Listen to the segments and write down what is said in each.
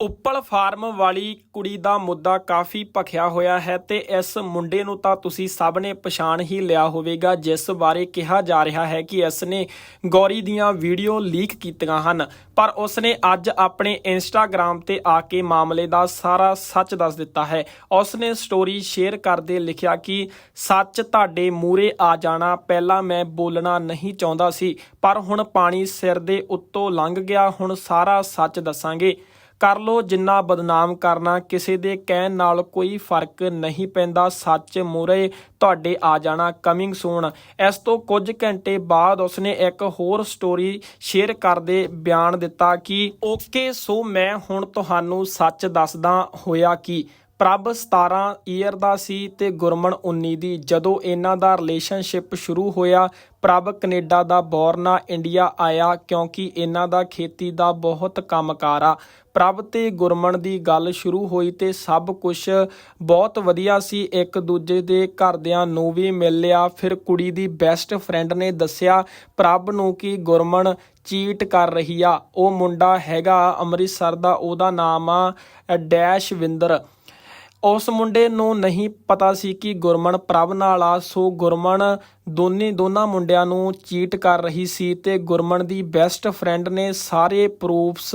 Uppal farm ਵਾਲੀ ਕੁੜੀ ਦਾ ਮੁੱਦਾ ਕਾਫੀ ਭਖਿਆ ਹੋਇਆ ਹੈ ਤੇ ਇਸ ਮੁੰਡੇ ਨੂੰ ਤਾਂ ਤੁਸੀਂ ਸਭ ਨੇ ਪਛਾਣ ਹੀ ਲਿਆ ਹੋਵੇਗਾ, ਜਿਸ ਬਾਰੇ ਕਿਹਾ ਜਾ ਰਿਹਾ ਹੈ ਕਿ ਇਸ ਨੇ ਗੌਰੀ ਦੀਆਂ ਵੀਡੀਓ ਲੀਕ ਕੀਤੀਆਂ ਹਨ। ਪਰ ਉਸ ਨੇ ਅੱਜ ਆਪਣੇ ਇੰਸਟਾਗ੍ਰam ਤੇ ਆ ਕੇ ਮਾਮਲੇ ਦਾ ਸਾਰਾ ਸੱਚ ਦੱਸ ਦਿੱਤਾ ਹੈ। ਉਸ ਨੇ ਸਟੋਰੀ ਸ਼ੇਅਰ ਕਰਦੇ ਲਿਖਿਆ ਕਿ, ਸੱਚ ਤੁਹਾਡੇ ਮੂਰੇ ਆ ਜਾਣਾ, ਪਹਿਲਾਂ ਮੈਂ ਬੋਲਣਾ ਨਹੀਂ ਚਾਹੁੰਦਾ ਸੀ, ਪਰ ਹੁਣ ਪਾਣੀ ਸਿਰ ਦੇ ਉੱਤੋਂ ਲੰਘ ਗਿਆ, ਹੁਣ ਸਾਰਾ ਸੱਚ ਦੱਸਾਂਗੇ। ਕਰ ਲੋ ਜਿੰਨਾ ਬਦਨਾਮ ਕਰਨਾ, ਕਿਸੇ ਦੇ ਕਹਿਣ ਨਾਲ ਕੋਈ ਫ਼ਰਕ ਨਹੀਂ ਪੈਂਦਾ। ਸੱਚ ਮੂਰੇ ਤੁਹਾਡੇ ਆ ਜਾਣਾ ਕਮਿੰਗ ਸੂਨ ਇਸ ਤੋਂ ਕੁਝ ਘੰਟੇ ਬਾਅਦ ਉਸਨੇ ਇੱਕ ਹੋਰ ਸਟੋਰੀ ਸ਼ੇਅਰ ਕਰਦੇ ਬਿਆਨ ਦਿੱਤਾ ਕਿ ਓਕੇ ਸੋ ਮੈਂ ਹੁਣ ਤੁਹਾਨੂੰ ਸੱਚ ਦੱਸਦਾ ਹੋਇਆ ਕਿ ਪ੍ਰਭ 17 ਈਅਰ ਦਾ ਸੀ ਤੇ ਗੁਰਮਨ 19 ਦੀ। ਜਦੋਂ ਇਹਨਾਂ ਦਾ ਰਿਲੇਸ਼ਨਸ਼ਿਪ ਸ਼ੁਰੂ ਹੋਇਆ, ਪ੍ਰਭ ਕੈਨੇਡਾ ਦਾ ਬੋਰਨਾ ਇੰਡੀਆ ਆਇਆ ਕਿਉਂਕਿ ਇਹਨਾਂ ਦਾ ਖੇਤੀ ਦਾ ਬਹੁਤ ਕੰਮਕਾਰ ਆ। ਪ੍ਰਭ ਤੇ ਗੁਰਮਨ ਦੀ ਗੱਲ ਸ਼ੁਰੂ ਹੋਈ ਤੇ ਸਭ ਕੁਝ ਬਹੁਤ ਵਧੀਆ ਸੀ। ਇੱਕ ਦੂਜੇ ਦੇ ਘਰਦਿਆਂ ਨੂੰ ਵੀ ਮਿਲ ਲਿਆ। ਫਿਰ ਕੁੜੀ ਦੀ ਬੈਸਟ ਫਰੈਂਡ ਨੇ ਦੱਸਿਆ ਪ੍ਰਭ ਨੂੰ ਕਿ ਗੁਰਮਨ ਚੀਟ ਕਰ ਰਹੀ ਆ। ਉਹ ਮੁੰਡਾ ਹੈਗਾ ਅੰਮ੍ਰਿਤਸਰ ਦਾ, ਉਹਦਾ ਨਾਮ ਆ ਡੈਸ਼ਵਿੰਦਰ ਉਸ ਮੁੰਡੇ ਨੂੰ ਨਹੀਂ ਪਤਾ ਸੀ ਕਿ ਗੁਰਮਨ ਪ੍ਰਭ ਨਾਲ ਆ ਸੋ ਗੁਰਮਨ ਦੋਨੇ, ਦੋਨਾਂ ਮੁੰਡਿਆਂ ਨੂੰ ਚੀਟ ਕਰ ਰਹੀ ਸੀ ਤੇ ਗੁਰਮਨ ਦੀ ਬੈਸਟ ਫਰੈਂਡ ਨੇ ਸਾਰੇ ਪ੍ਰੂਫਸ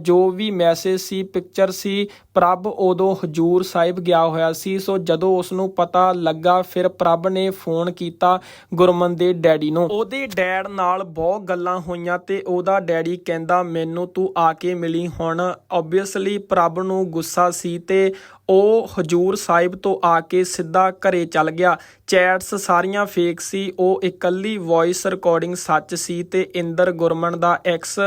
ਜੋ ਵੀ ਮੈਸੇਜ ਸੀ ਪਿਕਚਰ ਸੀ, ਪ੍ਰਭ ਉਦੋਂ ਹਜੂਰ ਸਾਹਿਬ ਗਿਆ ਹੋਇਆ ਸੀ। ਸੋ ਜਦੋਂ ਉਸ ਨੂੰ ਪਤਾ ਲੱਗਾ, ਫਿਰ ਪ੍ਰਭ ਨੇ ਫੋਨ ਕੀਤਾ ਗੁਰਮਨ ਦੇ ਡੈਡੀ ਨੂੰ। ਉਹਦੇ ਡੈਡ ਨਾਲ ਬਹੁਤ ਗੱਲਾਂ ਹੋਈਆਂ ਤੇ ਉਹਦਾ ਡੈਡੀ ਕਹਿੰਦਾ, ਮੈਨੂੰ ਤੂੰ ਆ ਕੇ ਮਿਲੀ ਹੁਣ। ਆਬਵੀਅਸਲੀ ਪ੍ਰਭ ਨੂੰ ਗੁੱਸਾ ਸੀ ਤੇ ਉਹ ਹਜੂਰ ਸਾਹਿਬ ਤੋਂ ਆ ਕੇ ਸਿੱਧਾ ਘਰੇ ਚੱਲ ਗਿਆ। ਚੈਟਸ ਸਾਰੀਆਂ ਫੇਕ ਸੀ, ਉਹ ਇਕੱਲੀ ਵੌਇਸ ਰਿਕਾਰਡਿੰਗ ਸੱਚ ਸੀ ਤੇ ਇੰਦਰ ਗੁਰਮਨ ਦਾ ਐਕਸ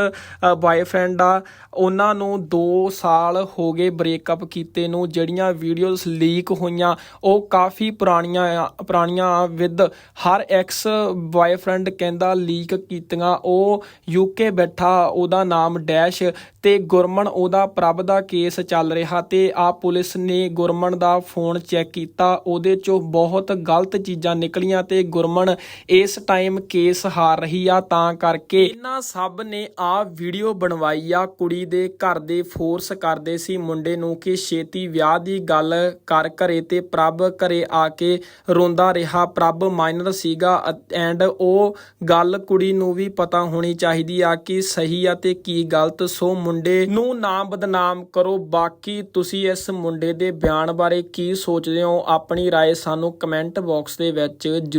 ਬॉयਫ੍ਰੈਂਡ ਆ। ਉਹਨਾਂ ਨੂੰ 2 ਸਾਲ ਹੋ ਗਏ ਬ੍ਰੇਕਅਪ ਕੀਤੇ ਨੂੰ, ਜਿਹੜੀਆਂ ਵੀਡੀਓਜ਼ ਲੀਕ ਹੋਈਆਂ, ਉਹ ਕਾਫੀ ਪੁਰਾਣੀਆਂ ਆ, ਪੁਰਾਣੀਆਂ ਵਿਦ ਹਰ ਐਕਸ ਬॉयਫ੍ਰੈਂਡ ਕਹਿੰਦਾ ਲੀਕ ਕੀਤੀਆਂ, ਉਹ ਯੂਕੇ ਬੈਠਾ, ਉਹਦਾ ਨਾਮ ਡੈਸ਼ ਤੇ ਗੁਰਮਨ ਉਹਦਾ ਪ੍ਰਭ ਦਾ ਕੇਸ ਚੱਲ ਰਿਹਾ ਤੇ ਆ ਪੁਲਿਸ ਨੇ ਗੁਰਮਨ ਦਾ ਫੋਨ ਚੈੱਕ ਕੀਤਾ, ਉਹਦੇ ਚੋਂ ਬਹੁਤ ਗਲਤ ਚੀਜ਼ਾਂ ਨਿਕਲੀਆਂ ਤੇ ਗੁਰਮਨ ਇਸ ਟਾਈਮ ਕੇਸ ਹਾਰ ਰਹੀ ਆ ਤਾਂ ਕਰਕੇ ਇਹਨਾਂ ਸਭ ਨੇ ਆ ਵੀਡੀਓ ਬਣਵਾਈ ਆ ਕੁੜੀ ਦੇ ਘਰ ਦੇ ਫੋਰਸ ਕਰਦੇ ਸੀ ਮੁੰਡੇ ਨੂੰ ਕਿ ਛੇਤੀ ਵਿਆਹ ਦੀ ਗੱਲ ਕਰ ਘਰੇ ਤੇ ਪ੍ਰਭ ਘਰੇ ਆ ਕੇ ਰੋਂਦਾ ਰਿਹਾ ਪ੍ਰਭ ਮਾਈਨਰ ਸੀਗਾ ਐਂਡ ਉਹ ਗੱਲ ਕੁੜੀ ਨੂੰ ਵੀ ਪਤਾ ਹੋਣੀ ਚਾਹੀਦੀ ਆ ਕਿ ਸਹੀ ਆ ਤੇ ਕੀ ਗਲਤ ਸੋ ਮੁੰਡੇ ਨੂੰ ਨਾ ਬਦਨਾਮ ਕਰੋ ਬਾਕੀ ਤੁਸੀਂ ਇਸ ਮੁੰਡੇ ਦੇ ਬਿਆਨ ਬਾਰੇ ਕੀ ਸੋਚਦੇ ਹੋ ਆਪਣੀ رائے ਸਾਨੂੰ ਕਮੈਂਟ ਬਾਕਸ ਦੇ ਵਿੱਚ